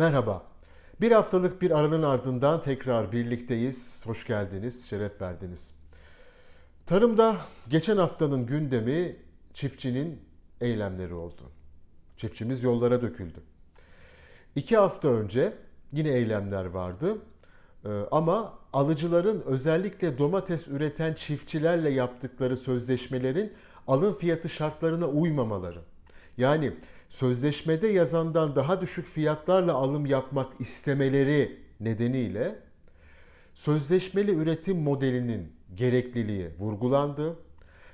Merhaba. Bir haftalık bir aranın ardından tekrar birlikteyiz. Hoş geldiniz, şeref verdiniz. Tarımda geçen haftanın gündemi çiftçinin eylemleri oldu. Çiftçimiz yollara döküldü. İki hafta önce yine eylemler vardı. Ee, Ama alıcıların özellikle domates üreten çiftçilerle yaptıkları sözleşmelerin alım fiyatı şartlarına uymamaları. Yani sözleşmede yazandan daha düşük fiyatlarla alım yapmak istemeleri nedeniyle sözleşmeli üretim modelinin gerekliliği vurgulandı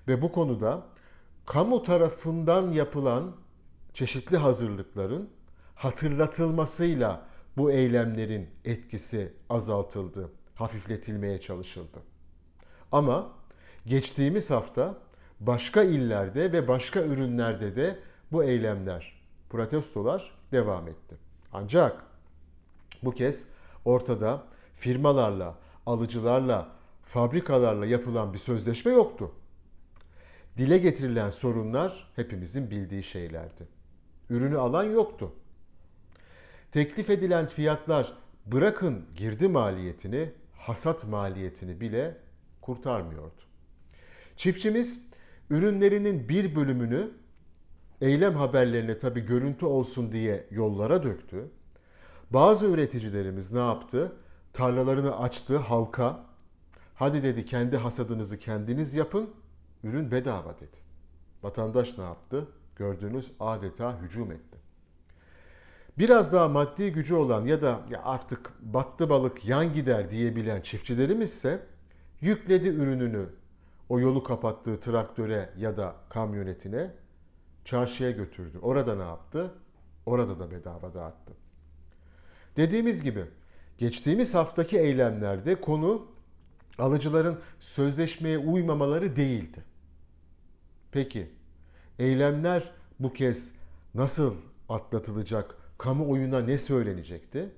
ve bu konuda kamu tarafından yapılan çeşitli hazırlıkların hatırlatılmasıyla bu eylemlerin etkisi azaltıldı, hafifletilmeye çalışıldı. Ama geçtiğimiz hafta başka illerde ve başka ürünlerde de bu eylemler, protestolar devam etti. Ancak bu kez ortada firmalarla, alıcılarla, fabrikalarla yapılan bir sözleşme yoktu. Dile getirilen sorunlar hepimizin bildiği şeylerdi. Ürünü alan yoktu. Teklif edilen fiyatlar bırakın girdi maliyetini, hasat maliyetini bile kurtarmıyordu. Çiftçimiz ürünlerinin bir bölümünü eylem haberlerine tabi görüntü olsun diye yollara döktü. Bazı üreticilerimiz ne yaptı? Tarlalarını açtı halka. Hadi dedi kendi hasadınızı kendiniz yapın. Ürün bedava dedi. Vatandaş ne yaptı? Gördüğünüz adeta hücum etti. Biraz daha maddi gücü olan ya da ya artık battı balık yan gider diyebilen çiftçilerimiz ise yükledi ürününü o yolu kapattığı traktöre ya da kamyonetine çarşıya götürdü. Orada ne yaptı? Orada da bedava dağıttı. Dediğimiz gibi geçtiğimiz haftaki eylemlerde konu alıcıların sözleşmeye uymamaları değildi. Peki eylemler bu kez nasıl atlatılacak? Kamuoyuna ne söylenecekti?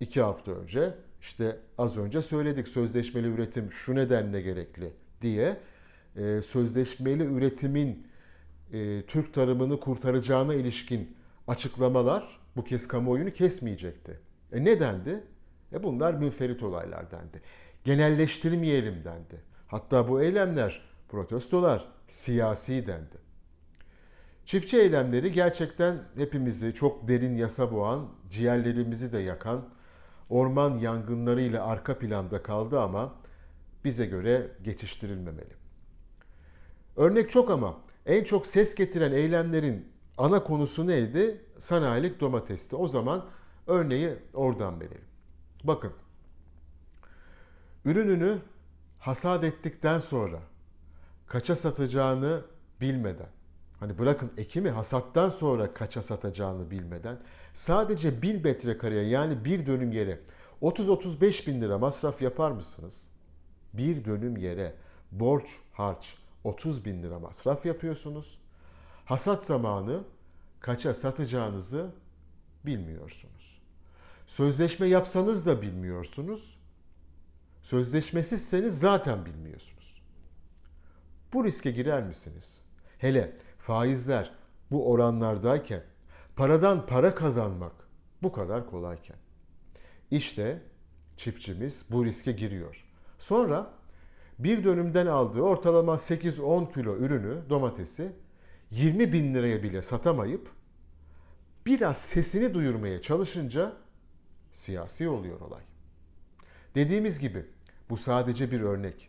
İki hafta önce işte az önce söyledik sözleşmeli üretim şu nedenle gerekli diye e, sözleşmeli üretimin e, Türk tarımını kurtaracağına ilişkin açıklamalar bu kez kamuoyunu kesmeyecekti. E nedendi? E bunlar münferit olaylar dendi. Genelleştirmeyelim dendi. Hatta bu eylemler, protestolar siyasi dendi. Çiftçi eylemleri gerçekten hepimizi çok derin yasa boğan, ciğerlerimizi de yakan, orman yangınlarıyla arka planda kaldı ama bize göre geçiştirilmemeli. Örnek çok ama en çok ses getiren eylemlerin ana konusu neydi? Sanayilik domatesti. O zaman örneği oradan verelim. Bakın. Ürününü hasat ettikten sonra kaça satacağını bilmeden, hani bırakın ekimi hasattan sonra kaça satacağını bilmeden sadece bir metrekareye yani bir dönüm yere 30-35 bin lira masraf yapar mısınız? Bir dönüm yere borç harç 30 bin lira masraf yapıyorsunuz. Hasat zamanı kaça satacağınızı bilmiyorsunuz. Sözleşme yapsanız da bilmiyorsunuz. Sözleşmesizseniz zaten bilmiyorsunuz. Bu riske girer misiniz? Hele faizler bu oranlardayken, paradan para kazanmak bu kadar kolayken. İşte çiftçimiz bu riske giriyor. Sonra bir dönümden aldığı ortalama 8-10 kilo ürünü, domatesi 20 bin liraya bile satamayıp biraz sesini duyurmaya çalışınca siyasi oluyor olay. Dediğimiz gibi bu sadece bir örnek.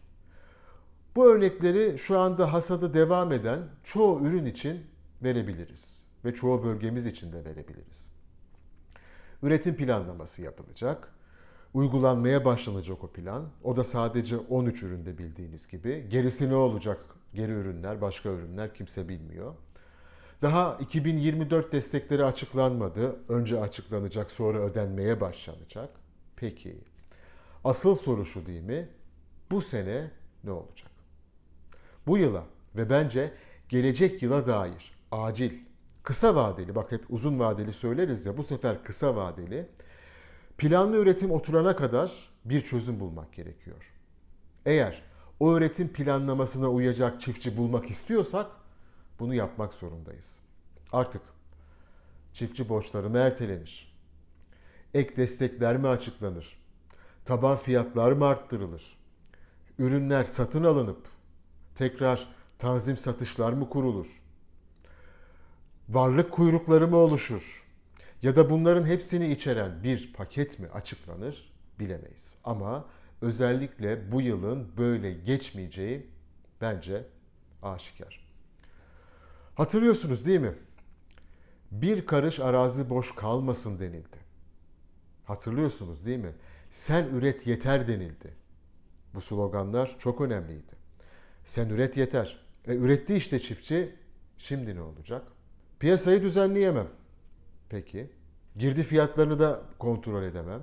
Bu örnekleri şu anda hasadı devam eden çoğu ürün için verebiliriz ve çoğu bölgemiz için de verebiliriz. Üretim planlaması yapılacak. Uygulanmaya başlanacak o plan. O da sadece 13 üründe bildiğiniz gibi. Gerisi ne olacak? Geri ürünler, başka ürünler kimse bilmiyor. Daha 2024 destekleri açıklanmadı. Önce açıklanacak, sonra ödenmeye başlanacak. Peki, asıl soru şu değil mi? Bu sene ne olacak? Bu yıla ve bence gelecek yıla dair acil, kısa vadeli, bak hep uzun vadeli söyleriz ya bu sefer kısa vadeli planlı üretim oturana kadar bir çözüm bulmak gerekiyor. Eğer o üretim planlamasına uyacak çiftçi bulmak istiyorsak bunu yapmak zorundayız. Artık çiftçi borçları ertelenir. Ek destekler mi açıklanır? Taban fiyatlar mı arttırılır? Ürünler satın alınıp tekrar tanzim satışlar mı kurulur? Varlık kuyrukları mı oluşur? Ya da bunların hepsini içeren bir paket mi açıklanır bilemeyiz. Ama özellikle bu yılın böyle geçmeyeceği bence aşikar. Hatırlıyorsunuz değil mi? Bir karış arazi boş kalmasın denildi. Hatırlıyorsunuz değil mi? Sen üret yeter denildi. Bu sloganlar çok önemliydi. Sen üret yeter. E, üretti işte çiftçi. Şimdi ne olacak? Piyasayı düzenleyemem. Peki. Girdi fiyatlarını da kontrol edemem.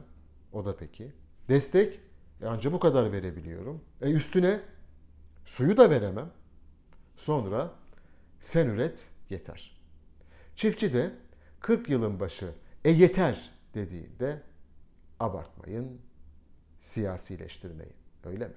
O da peki. Destek e, anca bu kadar verebiliyorum. E üstüne suyu da veremem. Sonra sen üret yeter. Çiftçi de 40 yılın başı e yeter dediğinde abartmayın, siyasileştirmeyin. Öyle mi?